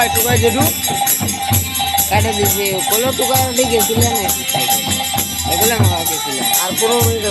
টুকাই টুকাই যেটু কাটে দিছে কলো টুকা দিয়ে গেছিলেন এগুলো আমার গেছিলেন আর পনেরো মিনিট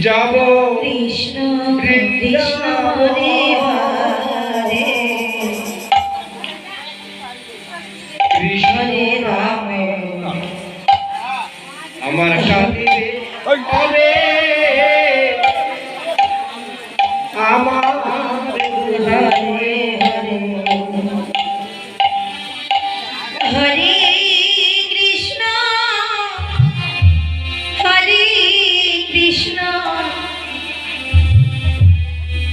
যাব কৃষ্ণ কৃষ্ণ রাম। আমার সাথে হবে। আমার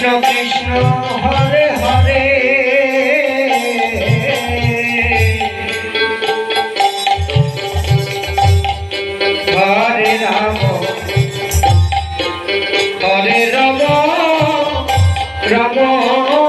কৃষ্ণ কৃষ্ণ হরে হরে। হরে রাম হরে রম রম।